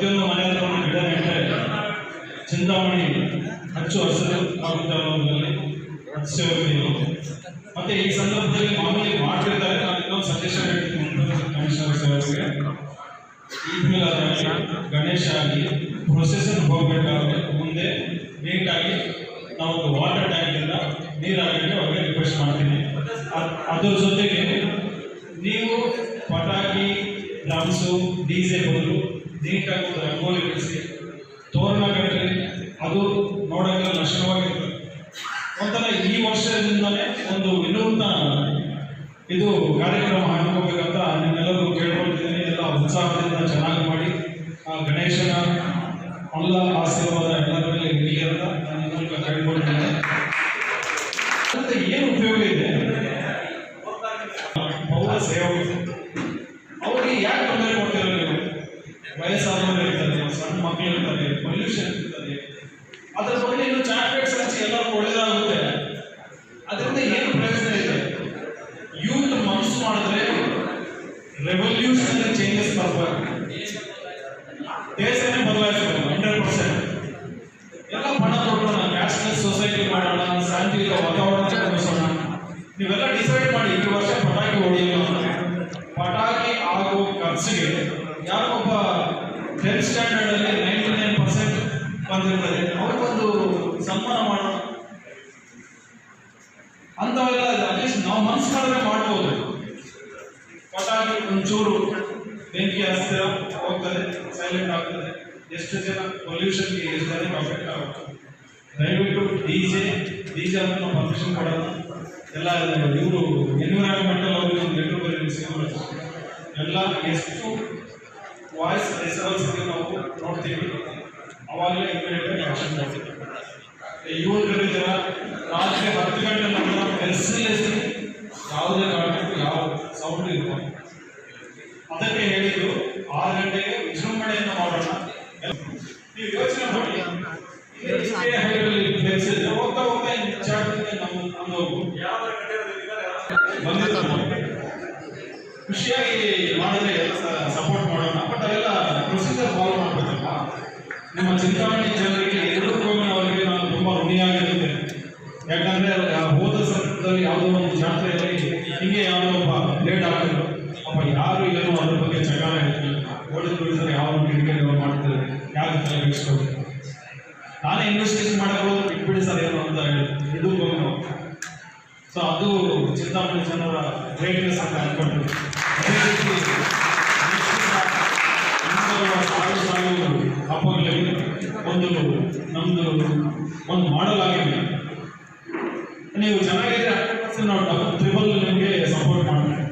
ಪ್ರತಿಯೊಂದು ಮನೆಯಲ್ಲಿ ಒಂದು ಗಿಡ ನೆಟ್ಟರೆ ಚಿಂತಾಮಣಿ ಹಚ್ಚು ಹಸಿರು ಆಗುತ್ತೆ ಅನ್ನೋದ್ರಲ್ಲಿ ಮತ್ತೆ ಈ ಸಂದರ್ಭದಲ್ಲಿ ಮಾಮೂಲಿ ಮಾಡಿರ್ತಾರೆ ನಾನು ಇನ್ನೊಂದು ಸಜೆಷನ್ ಹೇಳ್ತೀನಿ. ಕಮಿಷನರ್ ಸರ್ ಅವರಿಗೆ ಗಣೇಶ ಆಗಿ ಪ್ರೊಸೆಸರ್ ಹೋಗ್ಬೇಕಾದ್ರೆ ಮುಂದೆ ನೀಟಾಗಿ ನಾವು ವಾಟರ್ ಟ್ಯಾಂಕಿಂದ ಹಾಕಿ ಅವ್ರಿಗೆ ರಿಕ್ವೆಸ್ಟ್ ಮಾಡ್ತೀನಿ. ಅದ್- ಅದ್ರ ಜೊತೆಗೆ ಇದು ಕಾರ್ಯಕ್ರಮ ಹಾಕೋಬೇಕಂತ ನಿಮ್ಮೆಲ್ಲರೂ ಕೇಳ್ಕೊಳ್ತಿದ್ದೀನಿ ಎಲ್ಲ ಉತ್ಸಾಹದಿಂದ ಚೆನ್ನಾಗಿ ಮಾಡಿ. ಆ, ಗಣೇಶನ ಎಲ್ಲ ಆಶೀರ್ವಾದ ಎಲ್ಲರ ಮೇಲೆ ಇರಲಿ ಅಂತ ನಾನು ಮೂಲಕ ಕೇಳ್ಕೊಳ್ತೇನೆ. ಏನು ಉಪಯೋಗ ಇದೆ? ಪೌರ ಸೇವಕರು. ಅವ್ರಿಗೆ ಯಾಕೆ ತೊಂದರೆ ಕೊಡ್ತೀರ ನೀವು? ವಯಸ್ಸಾದವರು ಇರ್ತಾರೆ, ಸಣ್ಣ ಮಕ್ಕಳು ಇರ್ತಾರೆ ಪೊಲ್ಯೂಷನ್ ಇರ್ತದೆ ಅದರ ಬಗ್ಗೆ ಇನ್ನು ಚಾಕ್ಲೇಟ್ಸ್ ಹಚ್ಚಿ ಎಲ್ಲರೂ ಒಳ್ಳೇದಾಗುತ್ತೆ. ಅದರಿಂದ ಏನು ಪ್ರಯೋಜನ ಇದೆ? ಮಾಡಿದ್ರೆ ರೆವಲ್ಯೂಷನರಿ ಚೇಂಜಸ್ ಬರ್ಬೇಕು ದೇಶನೇ ಬದಲಾಯಿಸಬೇಕು ಹಂಡ್ರೆಡ್ ಪರ್ಸೆಂಟ್ ಎಲ್ಲ ಪಣ ಕೊಡೋಣ ನ್ಯಾಷನಲ್ ಸೊಸೈಟಿ ಮಾಡೋಣ, ಶಾಂತಿಯುತ ವಾತಾವರಣ ನಿರ್ಮಿಸೋಣ. ನೀವೆಲ್ಲ ಡಿಸೈಡ್ ಮಾಡಿ ಈ ವರ್ಷ ಪಟಾಕಿ ಹೊಡೆಯೋಣ ಅಂತ. ಪಟಾಕಿ ಆಗುವ ಖರ್ಚಿಗೆ ಯಾರೋ ಒಬ್ಬ ಟೆಂತ್ ಸ್ಟ್ಯಾಂಡರ್ಡ್ ಅಲ್ಲಿ ನೈಂಟಿ ನೈನ್ ಪರ್ಸೆಂಟ್ ಬಂದಿರ್ತಾರೆ ಅವ್ರಿಗೊಂದು ಸನ್ಮಾನ ಮಾಡೋಣ ಅಂಥವೆಲ್ಲ ಅಟ್ಲೀಸ್ಟ್ ನಾವು ಮನಸ್ಸು ಮಾಡಿದ್ರೆ ಮಾಡ್ಬೋದು ಪಟಾಕಿ ಒಂಚೂರು ಬೆಂಕಿ ಹಚ್ಚಿರ ಹೋಗ್ತದೆ ಸೈಲೆಂಟ್ ಆಗ್ತದೆ. ಎಷ್ಟು ಜನ ಪೊಲ್ಯೂಷನ್ಗೆ ಜನ ಅಫೆಕ್ಟ್ ಆಗುತ್ತೆ ದಯವಿಟ್ಟು D J D J permission ಕೊಡೋದು ಎಲ್ಲ ಇವರು ಎನ್ವಿರಾನ್ಮೆಂಟಲ್ ಒಂದು ಲೆಟರ್ ಬರೀ ಎಲ್ಲ ಎಷ್ಟು ವಾಯ್ಸ್ ರೆಸರ್ವಲ್ಸ್ ನಾವು ನೋಡ್ತೀವಿ. ಅವಾಗಲೇ ಇಮಿಡಿಯೇಟ್ ಆಕ್ಷನ್ ಮಾಡ್ತೀವಿ. ಯುವಕರಿದ್ದೀರ ರಾತ್ರಿ ಹತ್ತು ಗಂಟೆ ಸಿ ಎಸ್ ಯಾವುದೇ ಕಾರಣಕ್ಕೂ ಯಾವ ಸೌಂಡ್ ಇರ್ಬೋದು ಅದಕ್ಕೆ ಹೇಳಿದ್ರು ಆರು ಗಂಟೆಗೆ ವಿಜೃಂಭಣೆಯನ್ನು ಮಾಡೋಣ. ನೀವು ಯೋಚನೆ ಮಾಡಿ. ಹೋಗ್ತಾ ಹೋಗ್ತಾ ಜಾಗದಲ್ಲಿ ನಮ್ಮ. ಖುಷಿಯಾಗಿ ಮಾಡಿದ್ರೆ ಸಪೋರ್ಟ್ ಮಾಡೋಣ. ಬಟ್ ಅವೆಲ್ಲ ಪ್ರೊಸೀಜರ್ ಫಾಲೋ ಮಾಡ್ಬೇಕಲ್ಲ ನಿಮ್ಮ ಚಿಂತಾಮಣಿ ಜನರಿಗೆ ಎರಡು ಪ್ರೋಗ್ರಾಮ್ ಅವರಿಗೆ ನಾನು ತುಂಬಾ ಋಣಿಯಾಗಿರುತ್ತೆ ಯಾಕಂದ್ರೆ ಆ ಹೋದ ಸಂದರ್ಭದಲ್ಲಿ ಯಾವುದೋ ಒಂದು ಜಾತ್ರೆಯಲ್ಲಿ ಹಿಂಗೆ ಯಾವುದೋ ಒಬ್ಬ ಲೇಟ್ ಆಗ್ತಿದ್ರು. ಅಪ್ಪ ಯಾರು ಏನು ಅದ್ರ ಬಗ್ಗೆ ಚಕಾರ ಹೇಳ್ತಾರೆ ಓಡಿದ ಬಿಡಿಸಿದ್ರೆ ಯಾವ ಕಿಡಿಕೆ ಮಾಡ್ತಾರೆ ಯಾರು ತಲೆ ಬಿಡಿಸ್ಕೊಳ್ತಾರೆ ನಾನೇ ಇನ್ವೆಸ್ಟಿಗೇಷನ್ ಮಾಡಬಹುದು ಬಿಟ್ಬಿಡಿ ಸರ್, ಏನು ಅಂತ ಹೇಳಿ. ಇದು ಪ್ರೋಗ್ರಾಮ್ ಸೊ ಅದು ಚಿಂತಾಮಣಿ ಜನರ ಗ್ರೇಟ್ನೆಸ್ ಅಂತ ಇಂಥವ ಸಾಲು ಸಾಲು ಹಬ್ಬಗಳಲ್ಲಿ ಒಂದು ನಮ್ಮದು ಒಂದು ಮಾಡಲಾಗಿದೆ. ನೀವು ಚೆನ್ನಾಗಿದ್ರೆ ನಾವು ಡಬಲ್ ತ್ರಿಬಲ್ ನಿಮಗೆ ಸಪೋರ್ಟ್ ಮಾಡ್ತೀವಿ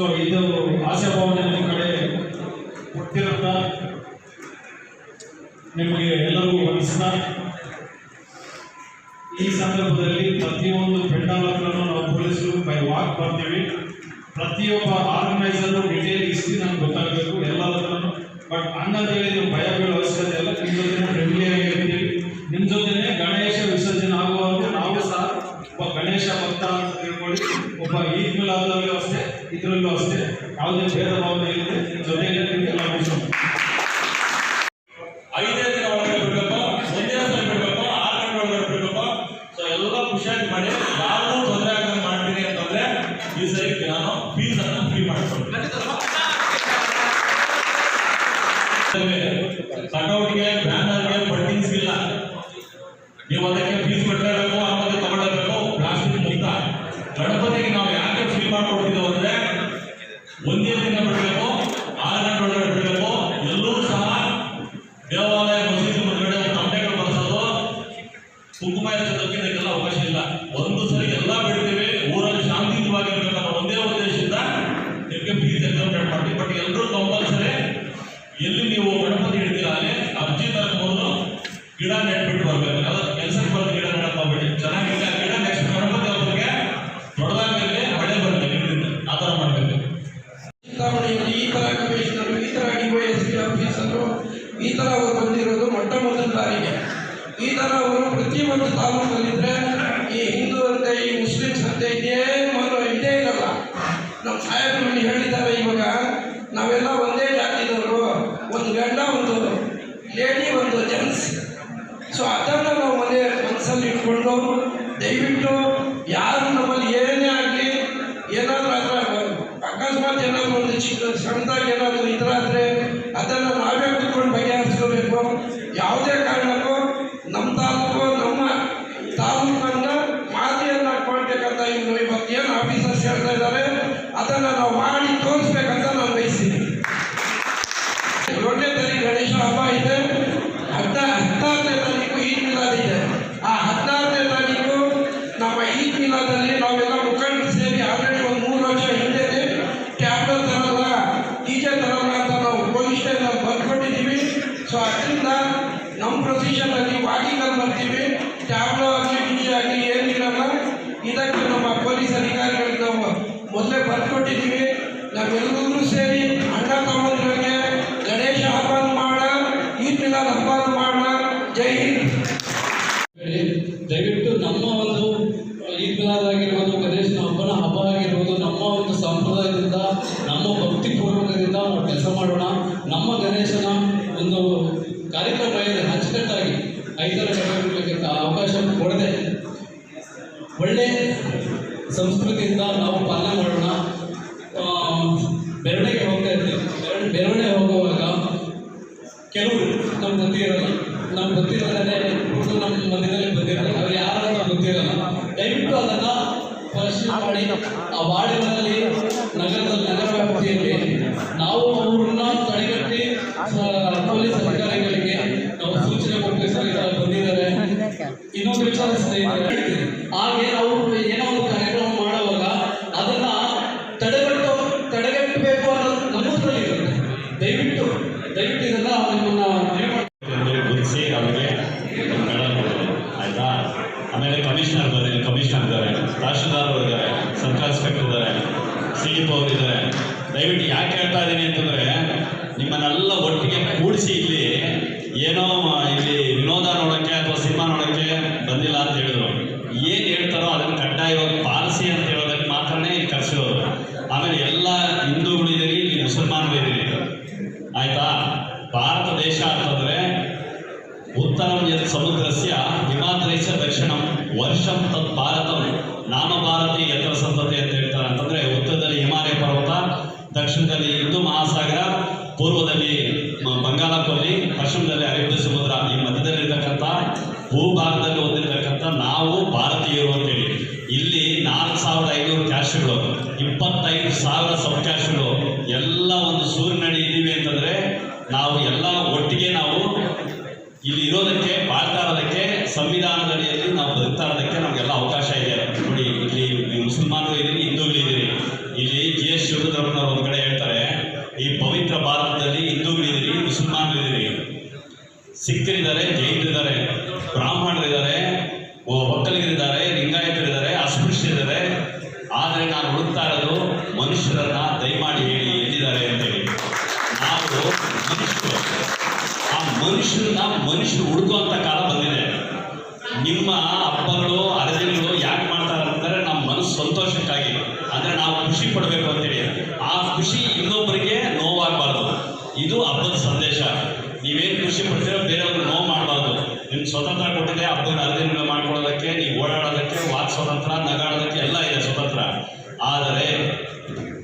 ಸೊ ಇದು ಆಶಾಭಾವನೆ ನಿಮ್ಮ ಕಡೆ ಹುಟ್ಟಿರುತ್ತ ನಿಮಗೆ ಎಲ್ಲರಿಗೂ ಅನಿಸ್ತಾ ಈ ಸಂದರ್ಭದಲ್ಲಿ ಪ್ರತಿಯೊಂದು ಪೆಂಡಾಲ್ ಹತ್ರನೂ ನಾವು ಪೊಲೀಸರು ಬೈ ವಾಕ್ ಬರ್ತೀವಿ. ಪ್ರತಿಯೊಬ್ಬ ಆರ್ಗನೈಸರ್ ಡಿಟೇಲ್ ಹಿಸ್ಟ್ರಿ ನಮ್ಗೆ ಗೊತ್ತಾಗಬೇಕು ಎಲ್ಲರ ಹತ್ರನೂ ಬಟ್ ಹಂಗಂತೇಳಿ ನೀವು ಭಯ ಬೀಳೋ ಅವಶ್ಯಕತೆ ಇಲ್ಲ ನಿಮ್ಮ ಜೊತೆ ಫ್ರೆಂಡ್ಲಿ ಆಗಿರ್ತೀವಿ ನಿಮ್ಮ ಜೊತೆನೆ ಗಣೇಶ ವಿಸರ್ಜನೆ ಆಗುವಾಗ ನಾವು ಸಹ ಒಬ್ಬ ಗಣೇಶ ಭಕ್ತ ಅಂತ ತಿಳ್ಕೊಳ್ಳಿ ಒಬ್ಬ ಈದ್ ಮಿಲಾದಲ್ಲೂ ಅಷ್ಟೇ ಇದರಲ್ಲೂ ಅಷ್ಟೇ ಯಾವುದೇ ಭೇದ ಭಾವನೆ ಇಲ್ಲದೆ ನಿಮ್ಮ ಜೊತೆಗೆ ಎಲ್ಲ ಮುಗಿಸೋಣ ಐದೇ ದಿನ ಒಳಗೆ ಬಿಡಬೇಕು ಒಂದೇ ಸಲ ಬಿಡಬೇಕು ಆರು ಗಂಟೆ ಒಳಗಡೆ ಬಿಡಬೇಕು ಸೊ ಎಲ್ಲ ಖುಷಿಯಾಗಿ ಮಾಡಿ ಯಾರು ತೊಂದರೆ ಆಗಂಗೆ ಮಾಡ್ತೀನಿ ಅಂತಂದ್ರೆ ಈ ಸರಿ ನಾನು ಫೀಸ್ ಅನ್ನು ಫ್ರೀ ಮಾಡ್ಕೊಳ್ತೀನಿ ಕಟೌಟ್ಗೆ ಬ್ಯಾನರ್ಗೆ ಬಂಡಿಂಗ್ಸ್ ಇಲ್ಲ ನೀವು ಅದಕ್ಕೆ ಫೀಸ್ ಕಟ್ಟಲೇಬೇಕು ಆಮೇಲೆ ತಗೊಳ್ಳೇಬೇಕು ಪ್ಲಾಸ್ಟಿಕ್ ಮುಕ್ತ ಗಣಪತಿಗೆ ನಾವು ಯಾಕೆ ಅಂದ್ರೆ ಒಂದೇ ದಿನ ಬಿಡಬೇಕು, ಆರು ಗಂಟೆ ಬಿಡಬೇಕು. ಎಲ್ಲರೂ ಸಹ ದೇವಾಲಯ ಮಸೀದಿ ಮುಂದ್ಗಡೆ ತಮಟೆಗಳು ಬಳಸೋದು ಕುಂಕುಮ ಹಚ್ಚೋದಕ್ಕೆ ಅವಕಾಶ ಇಲ್ಲ. ಒಂದು ಸರಿ ಎಲ್ಲ ಬಿಡ್ತೀವಿ. ಊರಲ್ಲಿ ಶಾಂತಿಯುತವಾಗಿರ್ಬೇಕು ಅನ್ನೋ ಒಂದೇ ಉದ್ದೇಶದಿಂದ ನಿಮಗೆ ಫೀಸ್ ಎಕ್ಸಾಮಿನೇಟ್ ಮಾಡ್ತೀವಿ. ಬಟ್ ಎಲ್ಲರೂ ಕಂಪಲ್ಸರಿ ಎಲ್ಲಿ ನೀವು ಗಣಪತಿ ಹಿಡಿದಿರ ಅಲ್ಲಿ, ಅರ್ಜಿ ತರಬಹುದು ಗಿಡ ನೆಟ್ಬಿಟ್ಟು ಬರ್ಬೇಕು. ಬಂದಿದ್ರೆ ಈ ಹಿಂದೂ ಅಂತ ಈ ಮುಸ್ಲಿಮ್ಸ್ ಅಂತ ಇದೇ ಮೊದಲು ಇದ್ದೇ ಇರಲ್ಲ. ನಮ್ಮ ಸಾಹೇಬ್ರ ಮನೆ ಹೇಳಿದ್ದಾರೆ ಇವಾಗ, ನಾವೆಲ್ಲ ಒಂದೇ ಜಾತಿದವರು, ಒಂದು ಗಂಡ, ಒಂದು ಲೇಡಿ, ಒಂದು ಜೆಂಟ್ಸ್. ಸೊ ಅದನ್ನು ನಾವು ಒಂದೇ ಮನಸ್ಸಲ್ಲಿ ಇಟ್ಕೊಂಡು, ದಯವಿಟ್ಟು ಯಾರು ನಮ್ಮಲ್ಲಿ ಏನೇ ಆಗಲಿ, ಏನಾದರೂ ಅದರ ಅಕಸ್ಮಾತ್ ಏನಾದರೂ ಒಂದು ಚಿಕ್ಕ ಸಣ್ಣದಾಗಿ ಏನಾದರೂ ಇದ್ರಾದರೆ ನಾವು ಅದನ್ನು ನಾವೇ ಕುತ್ಕೊಂಡು ಬಗೆಹರಿಸ್ಕೋಬೇಕು. ಯಾವುದೇ ಕಾರಣಕ್ಕೂ ನಾವು ಮೊದಲೇ ಬರ್ಕೊಟ್ಟಿದ್ದೀವಿ ನಾವೆಲ್ಲರೂ ಸೇರಿ ಅಣ್ಣ ತಮ್ಮಂದಿರಿಗೆ ಗಣೇಶ ಹಬ್ಬ ಮಾಡ ಈ ಮಿಲಾದ್ ಹಬ್ಬ ಮಾಡ. ಜೈ ಹಿಂದ್. ದಯವಿಟ್ಟು ನಮ್ಮ ಒಂದು ಈದ್ ಮಿಲಾದ್ ಆಗಿರ್ಬೋದು, ಗಣೇಶನ ಹಬ್ಬನ ಹಬ್ಬ ಆಗಿರ್ಬೋದು, ನಮ್ಮ ಒಂದು ಸಂಪ್ರದಾಯದಿಂದ, ನಮ್ಮ ಭಕ್ತಿ ಪೂರ್ವಕದಿಂದ ನಾವು ಕೆಲಸ ಮಾಡೋಣ. ನಮ್ಮ ಗಣೇಶನ ಒಂದು ಕಾರ್ಯಕ್ರಮ ಇದೆ ಅಚ್ಚುಕಟ್ಟಾಗಿ ಐದರ ಚಟುವಟಿಕೆಗೆ ಅವಕಾಶ ಕೊಡದೆ ಒಳ್ಳೆ ಸಂಸ್ಕೃತಿಯಿಂದ ನಾವು ಪಾಲನೆ ಮಾಡೋಣ. ಬೆರಳಿಗೆ ಹೋಗ್ತಾ ಇರ್ತೀವಿ. ಬೆರಳೆ ಹೋಗುವಾಗ ಕೆಲವರು ನಮ್ಮ ಗೊತ್ತಿರಲ್ಲ ನಮ್ಗೆ ಗೊತ್ತಿರದೇ ನಮ್ಮ ಮಧ್ಯದಲ್ಲಿ ಬಂದಿರಲ್ಲ ಅವ್ರು ಯಾರು ನಮ್ಗೆ ಗೊತ್ತಿರಲ್ಲ. ದಯವಿಟ್ಟು ಅದನ್ನ ಪರಿಶೀಲನೆ ಮಾಡಿ ಆ ವಾರ್ಡ್ಗಳಲ್ಲಿ ನಗರದಲ್ಲಿ, ನಗರ ವ್ಯಾಪ್ತಿಯಲ್ಲಿ ನಾವು ಅವ್ರನ್ನ ತಡೆಗಟ್ಟಿ, ಸ- ಪೊಲೀಸ್ ಅಧಿಕಾರಿಗಳಿಗೆ ನಾವು ಸೂಚನೆ ಕೊಡ್ಬೇಕು ಸರ್ ಈ ಥರ ಬಂದಿದ್ದಾರೆ ಇನ್ನೊಂದು ವಿಚಾರ ಸ್ನೇಹಿತರೆ ಹಾಗೆ ನಾವು ಏನೋ ಒಂದು ಕಾರ್ಯಕ್ರಮ ಮಾಡುವಾಗ ಅದನ್ನ ತಡೆಗಟ್ಟು ತಡೆಗಟ್ಟಬೇಕು ಅನ್ನೋದು ನಮ್ಮದ್ರಲ್ಲಿ ಇರುತ್ತೆ ದಯವಿಟ್ಟು ದಯವಿಟ್ಟು ಇದೆಲ್ಲ ನಿಮ್ಮನ್ನ ಗುರುತಿಸಿ ಅವರಿಗೆ ಆಯ್ತಾ? ಆಮೇಲೆ ಕಮಿಷನರ್ ಇದ್ದಾರೆ ಕಮಿಷನರ್ ಇದ್ದಾರೆ, ತಹಶೀಲ್ದಾರ್ ಅವರು ಇದ್ದಾರೆ ಸರ್ಕಲ್ ಇನ್ಸ್ಪೆಕ್ಟರ್ ಇದ್ದಾರೆ, ಸಿ ಅವರು ಇದ್ದಾರೆ. ದಯವಿಟ್ಟು ಯಾಕೆ ಹೇಳ್ತಾ ಇದ್ದೀನಿ ಅಂತಂದ್ರೆ, ನಿಮ್ಮನ್ನೆಲ್ಲ ಒಟ್ಟಿಗೆ ಕೂಡಿಸಿ ಇಲ್ಲಿ ಏನೋ ಇಲ್ಲಿ ವಿನೋದ ನೋಡೋಕ್ಕೆ ಅಥವಾ ಸಿನಿಮಾ ನೋಡೋಕ್ಕೆ ಬಂದಿಲ್ಲ ಅಂತ ಹೇಳಿದ್ರು. ಏನು ಹೇಳ್ತಾರೋ ಅದನ್ನು ಕಡ್ಡಾಯವಾಗಿ ಪಾಲಿಸಿ ಅಂತ ಹೇಳೋದಕ್ಕೆ ಮಾತ್ರನೇ ಇಲ್ಲಿ ಕರೆಸಿರೋದು. ಆಮೇಲೆ ಎಲ್ಲ ಹಿಂದೂಗಳಿದ್ದೀರಿ, ಇಲ್ಲಿ ಮುಸಲ್ಮಾನರು ಸಮುದ್ರಸ್ಯ ಹಿಮಾದ್ರೈಸ ದಕ್ಷಿಣಂ ವರ್ಷಂ ತತ್ ಭಾರತಂ, ನಾಮ ಭಾರತಿ ಎತ್ತರ ಸಂತತಿ ಅಂತ ಹೇಳ್ತಾರೆ. ಅಂತಂದ್ರೆ ಉತ್ತರದಲ್ಲಿ ಹಿಮಾಲಯ ಪರ್ವತ, ದಕ್ಷಿಣದಲ್ಲಿ ಹಿಂದೂ ಮಹಾಸಾಗರ, ಪೂರ್ವದಲ್ಲಿ ಬಂಗಾಳ ಕೊಲ್ಲಿ ಪಶ್ಚಿಮದಲ್ಲಿ ಅರೇಬಿಯ ಸಮುದ್ರ. ಈ ಮಧ್ಯದಲ್ಲಿರ್ತಕ್ಕಂಥ ಭೂಭಾಗದಲ್ಲಿ ಹೊಂದಿರತಕ್ಕಂಥ ನಾವು ಭಾರತೀಯರು ಅಂತೇಳಿ. ಇಲ್ಲಿ ನಾಲ್ಕು ಸಾವಿರದ ಐನೂರು ಕ್ಯಾಶ್ಗಳು ಇಪ್ಪತ್ತೈದು ಸಾವಿರ ಸಬ್ ಎಲ್ಲ ಒಂದು ಸೂರ್ಯನಡಿ ಇದ್ದೀವಿ ಅಂತಂದ್ರೆ ನಾವು ಎಲ್ಲ ಒಟ್ಟಿಗೆ ನಾವು ಇಲ್ಲಿ ಇರೋದಕ್ಕೆ ಸಂವಿಧಾನದ ಖುಷಿ ಇನ್ನೊಬ್ಬರಿಗೆ ನೋವಾಗಬಾರ್ದು. ಇದು ಹಬ್ಬದ ಸಂದೇಶ. ನೀವೇನು ಖುಷಿ ಪಡ್ತೀರೋ ಬೇರೆಯವ್ರಿಗೆ ನೋವು ಮಾಡಬಾರ್ದು. ನಿಮ್ಗೆ ಸ್ವತಂತ್ರ ಕೊಟ್ಟಿದೆ, ಹಬ್ಬದ ಹರಿದಿನಗಳು ಮಾಡ್ಕೊಳ್ಳೋದಕ್ಕೆ, ನೀವು ಓಡಾಡೋದಕ್ಕೆ, ವಾಕ್ ಸ್ವತಂತ್ರ, ನಗಾಡೋದಕ್ಕೆ ಎಲ್ಲ ಇದೆ ಸ್ವತಂತ್ರ. ಆದರೆ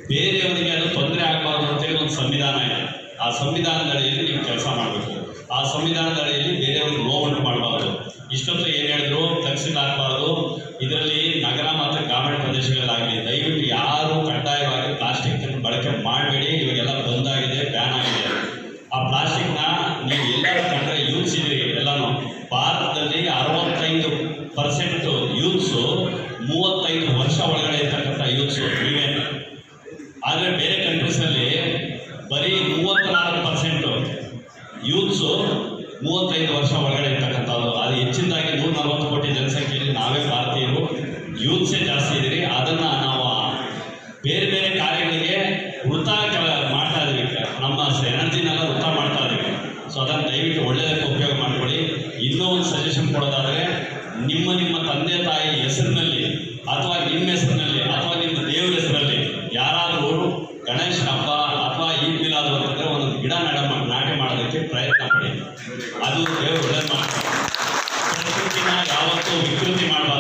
ಬೇರೆಯವರಿಗೆ ಅದು ತೊಂದರೆ ಆಗಬಾರ್ದು ಅಂತೇಳಿ ಒಂದು ಸಂವಿಧಾನ ಇದೆ. ಆ ಸಂವಿಧಾನದ ಅಡಿಯಲ್ಲಿ ನೀವು ಕೆಲಸ ಮಾಡಬೇಕು. ಆ ಸಂವಿಧಾನದ ಅಡಿಯಲ್ಲಿ ಬೇರೆಯವ್ರಿಗೆ ನೋವನ್ನು ಮಾಡಬಾರ್ದು. ಇಷ್ಟೊತ್ತು ಏನು ಹೇಳಿದ್ರು? ಫ್ಲೆಕ್ಸಿಲ್ ಆಗಬಾರ್ದು ಇದರಲ್ಲಿ ಮೂವತ್ತೈದು ವರ್ಷ ಒಳಗಡೆ ಇರ್ತಕ್ಕಂಥ ಯೂತ್ಸು ನೀವೇ ಆದರೆ ಬೇರೆ ಕಂಟ್ರೀಸಲ್ಲಿ ಬರೀ ಮೂವತ್ತ್ನಾಲ್ಕು ಪರ್ಸೆಂಟು ಯೂತ್ಸು ಮೂವತ್ತೈದು ವರ್ಷ ಒಳಗಡೆ ಇರ್ತಕ್ಕಂಥದ್ದು ಅದು ಹೆಚ್ಚಿನದಾಗಿ ನೂರ ನಲವತ್ತು ಕೋಟಿ ಜನಸಂಖ್ಯೆಯಲ್ಲಿ ನಾವೇ ಭಾರತೀಯರು. ಯೂತ್ಸೇ ಜಾಸ್ತಿ ಇದ್ದೀರಿ. ಅದನ್ನು ನಾವು ಬೇರೆ ಬೇರೆ ಕಾರ್ಯಗಳಿಗೆ ಕೆಲ- ಮಾಡ್ತಾ ಇದೀವಿ. ನಮ್ಮ ಎನರ್ಜಿನೆಲ್ಲ ವೃತ್ತ ಮಾಡ್ತಾ ಇದ್ದೀವಿ ಸೊ ಅದನ್ನು ದಯವಿಟ್ಟು ಒಳ್ಳೆಯದಕ್ಕೆ ಉಪಯೋಗ ಮಾಡ್ಕೊಳ್ಳಿ. ಇನ್ನೂ ಒಂದು ಸಜೆಷನ್ ಕೊಡೋದಾದರೆ, ನಿಮ್ಮ ನಿಮ್ಮ ತಂದೆ ತಾಯಿ ಹೆಸರಿನಲ್ಲಿ ಅಥವಾ ನಿಮ್ಮ ಹೆಸರಿನಲ್ಲಿ, ಅಥವಾ ನಿಮ್ಮ ದೇವರ ಹೆಸರಲ್ಲಿ ಯಾರಾದರೂ ಗಣೇಶ ಹಬ್ಬ ಅಥವಾ ಈ ಮಿಲಾದ್ ಒಂದು ಗಿಡ ನಡ ನಾಟಿ ಮಾಡೋದಕ್ಕೆ ಪ್ರಯತ್ನ ಪಡಿ. ಅದು ದೇವರು ಒಳ್ಳೆ ಯಾವತ್ತೂ ವಿಕೃತಿ ಮಾಡಬಾರ್ದು.